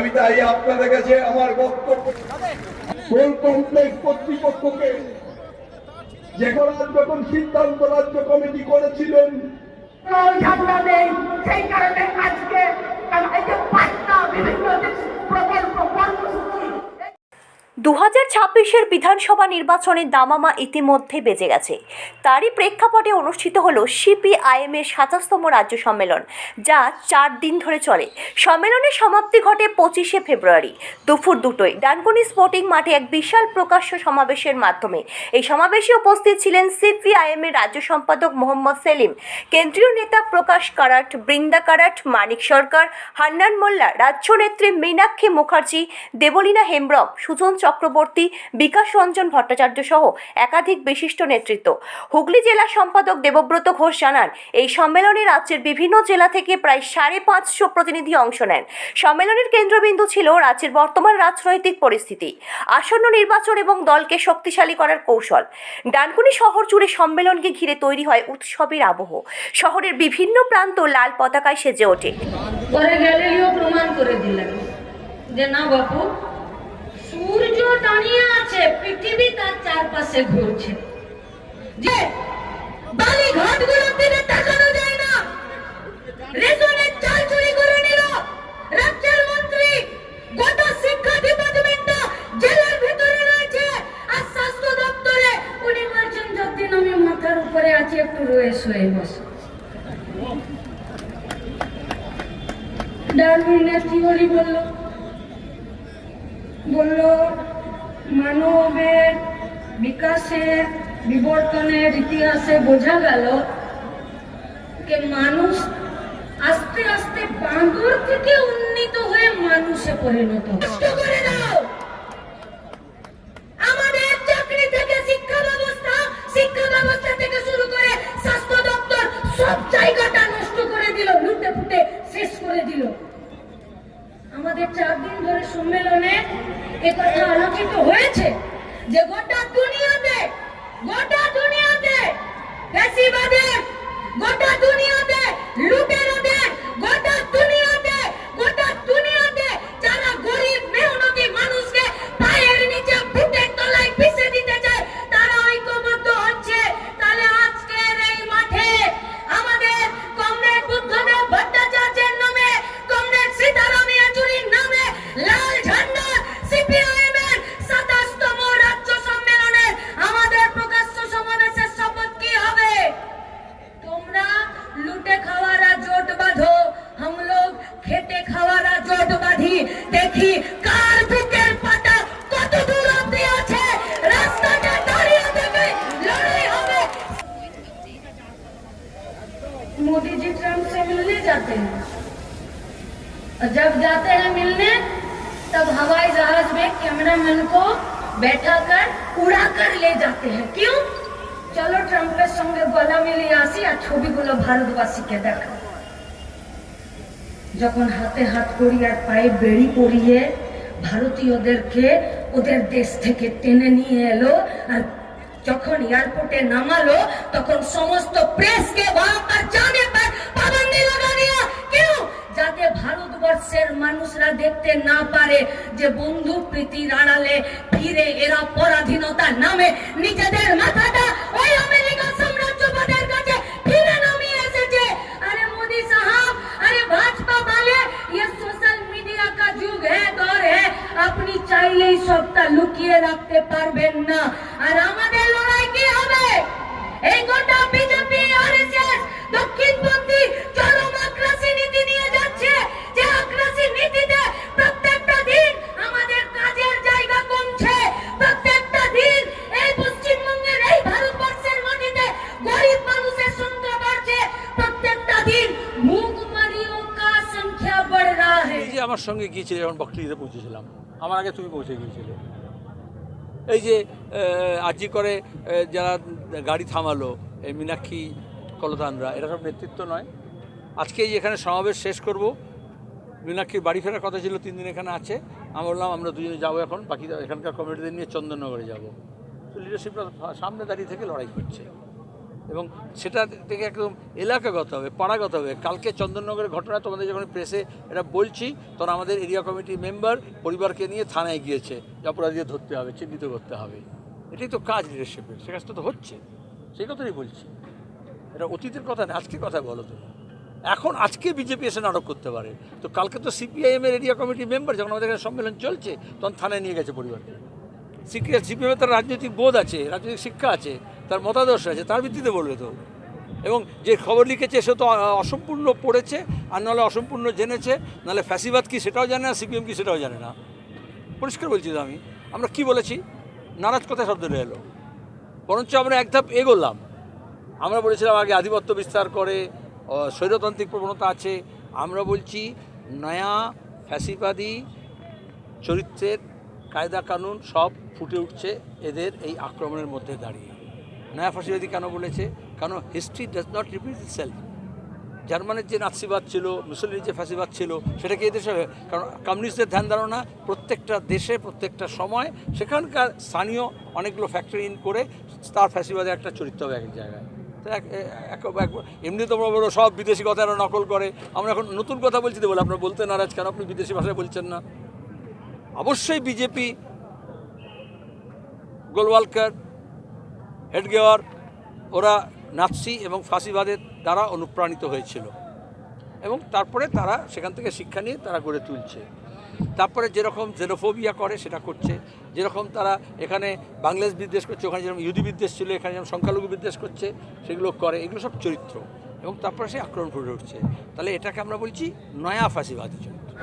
আমি তাই আপনাদের কাছে আমার বক্তব্য। কমপ্লেক্স কর্তৃপক্ষকে, যে যখন সিদ্ধান্ত রাজ্য কমিটি করেছিলেন কোনো সেই কারণে দু হাজার ছাব্বিশের বিধানসভা নির্বাচনের দামামা ইতিমধ্যে বেজে গেছে। তারই প্রেক্ষাপটে অনুষ্ঠিত হলো সিপিআইএম এর সাতাশতম রাজ্য সম্মেলন, যা চার দিন ধরে চলে। সম্মেলনের সমাপ্তি ঘটে পঁচিশে ফেব্রুয়ারি, দুপুর দুটোয়। ডানকুনি স্পোর্টিং মাঠে এক বিশাল প্রকাশ্য সমাবেশের মাধ্যমে এই সমাবেশে উপস্থিত ছিলেন সিপিআইএম এর রাজ্য সম্পাদক মোহাম্মদ সেলিম, কেন্দ্রীয় নেতা প্রকাশ কারাট, বৃন্দা কারাট, মানিক সরকার, হান্নান মোল্লা, রাজ্য নেত্রী মীনাক্ষী মুখার্জি, দেবলীনা হেমব্রম, সুজন চক্রবর্তী, বিকাশ রঞ্জন ভট্টাচার্য সহ একাধিক বিশিষ্ট নেতৃত্ব। হুগলি জেলা সম্পাদক দেবব্রত ঘোষ জানান, এই সম্মেলনে রাজ্যের বিভিন্ন জেলা থেকে প্রায় সাড়ে পাঁচশো প্রতিনিধি অংশ নেন। সম্মেলনের কেন্দ্রবিন্দু ছিল রাজ্যের বর্তমান রাজনৈতিক পরিস্থিতি, আসন্ন নির্বাচন এবং দলকে শক্তিশালী করার কৌশল। ডানকুনি শহর জুড়ে সম্মেলনকে ঘিরে তৈরি হয় উৎসবের আবহ। শহরের বিভিন্ন প্রান্ত লাল পতাকায় সেজে ওঠে। পরে গ্যালিলিও প্রমাণ করে দিলেন যে না বাপু সূর্য দাঁড়িয়ে আছে, পৃথিবী তার চারপাশে ঘুরছে। যে বালি ঘাটগুলোর দিকে তাকানো যায় না। রেশনের চাল চুরি করে নিল রাজ্যের মন্ত্রী। গোটা শিক্ষা ডিপার্টমেন্টটা জেলার ভিতরে রয়েছে আর স্বাস্থ্য দপ্তরে উনি বলছেন, যতদিন আমি মাথার উপরে আছি, একটু রয়ে শুয়ে বসে। ডারউইনের থিওরি বলল? বলল মানবের বিকাশের, বিবর্তনের ইতিহাসে বোঝা গেল যে মানুষ আস্তে আস্তে বাঁদর থেকে উন্নীত হয়ে মানুষে পরিণত। করে দাও और जब जाते हैं मिलने तब हवाई जहाज में कैमरामैन को बैठा कर उड़ा कर ले जाते हैं क्यों চলো ট্রাম্পের সঙ্গে গলা মিলিয়ে আসি আর ছবিগুলো ভারতবাসীকে দেখা যখন হাতে হাত করিয়ে আর পায়ে বেড়ি পরিয়ে ভারতীয়দেরকে ওদের দেশ থেকে টেনে নিয়ে এলো আর যখন এয়ারপোর্টে নামালো তখন সমস্ত প্রেসকে দেখতে না পারে যে বন্ধু প্রীতি আড়ালে ফিরে এরা পরাধীনতা নামে নিজেদের মাথাটা ওই আমেরিকা সাম্রাজ্যবাদের কাছে ফিরে নামিয়ে এসেছে। আরে মোদি সাহাব, আরে ভাজপা वाले ये সোশ্যাল মিডিয়া কা যুগ है দর है আপনি চাইলেই সবটা লুকিয়ে রাখতে পারবেন না। আর আমাদের লড়াই কি হবে? এই গোটা আমার সঙ্গে গিয়েছিলে যখন বকলিতে পৌঁছেছিলাম। আমার আগে তুমি পৌঁছে গিয়েছিলে। এই যে আজি করে যারা গাড়ি থামালো, এই মীনাক্ষী, কলতানরা, এরা সব নেতৃত্ব নয়। আজকে এই এখানে সমাবেশ শেষ করব। মীনাক্ষীর বাড়ি ফেরার কথা ছিল, তিন দিন এখানে আছে। আমি বললাম, আমরা দুজনে যাব এখন। বাকি এখানকার কমিটিদের নিয়ে চন্দননগরে যাব। তো লিডারশিপরা সামনে দাঁড়িয়ে থেকে লড়াই করছে। এবং সেটা থেকে একদম এলাকাগত হবে, পাড়াগত হবে। কালকে চন্দননগরের ঘটনা তোমাদের যখন প্রেসে এটা বলছি, তখন আমাদের এরিয়া কমিটির মেম্বার পরিবারকে নিয়ে থানায় গিয়েছে, যে অপরাধীদের ধরতে হবে, চিহ্নিত করতে হবে। এটাই তো কাজ লিডারশিপের সে কাজটা তো হচ্ছে। সেই কথাই বলছি। এটা অতীতের কথা না, আজকের কথা বলো তো এখন আজকে বিজেপি এসে নাটক করতে পারে। তো কালকে তো সিপিআইএম এর এরিয়া কমিটির মেম্বার যখন আমাদের এখানে সম্মেলন চলছে, তখন থানায় নিয়ে গেছে পরিবারকে। সিপিএম তার রাজনৈতিক বোধ আছে, রাজনৈতিক শিক্ষা আছে। তার মতাদর্শ আছে, তার ভিত্তিতে বলবে তো। এবং যে খবর লিখেছে, সে তো অসম্পূর্ণ পড়েছে, আর নাহলে অসম্পূর্ণ জেনেছে, নাহলে ফ্যাসিবাদ কি সেটাও জানে না, সিপিএম কি সেটাও জানে না। পরিষ্কার বলছি তো আমি। আমরা কি বলেছি? নারাজ কথা শব্দ এলো। বরঞ্চ আমরা এক ধাপ এগোলাম। আমরা বলেছিলাম আগে আধিপত্য বিস্তার করে স্বৈরতান্ত্রিক প্রবণতা আছে। আমরা বলছি, নয়া ফ্যাসিবাদী চরিত্রের কায়দা কানুন সব ফুটে উঠছে এদের এই আক্রমণের মধ্যে দাঁড়িয়ে। নয়া ফাঁসিবাদী কেন বলেছে? কারণ history does not repeat itself জার্মানির যে নাৎসিবাদ ছিল মুসলিমের যে ফ্যাসিবাদ ছিল সেটা কি এদেশে হবে? কারণ কমিউনিস্টদের ধ্যান ধারণা প্রত্যেকটা দেশে, প্রত্যেকটা সময় সেখানকার স্থানীয় অনেকগুলো ফ্যাক্টরি ইন করে তার ফ্যাসিবাদের একটা চরিত্র হবে এক জায়গায়। তো এমনি তোমরা বলো সব বিদেশি কথা এরা নকল করে। আমরা এখন নতুন কথা বলছি তো বলে, আপনারা বলতে নারাজ কেন? আপনি বিদেশি ভাষায় বলছেন না। অবশ্যই বিজেপি, গোলওয়ালকার হেডগেওয়ার, ওরা নাৎসি এবং ফাঁসিবাদের দ্বারা অনুপ্রাণিত হয়েছিল। এবং তারপরে তারা সেখান থেকে শিক্ষা নিয়ে তারা গড়ে তুলছে। তারপরে যেরকম জেনোফোবিয়া করে, সেটা করছে। যেরকম তারা এখানে বাংলাদেশ বিদ্বেষ করছে, ওখানে যেরকম ইহুদি বিদ্বেষ ছিল, এখানে যেরকম সংখ্যালঘু বিদ্বেষ করছে, সেগুলো করে। এগুলো সব চরিত্র। এবং তারপরে সে আক্রমণ করে উঠছে। তাহলে এটাকে আমরা বলছি নয়া ফাঁসিবাদী চরিত্র।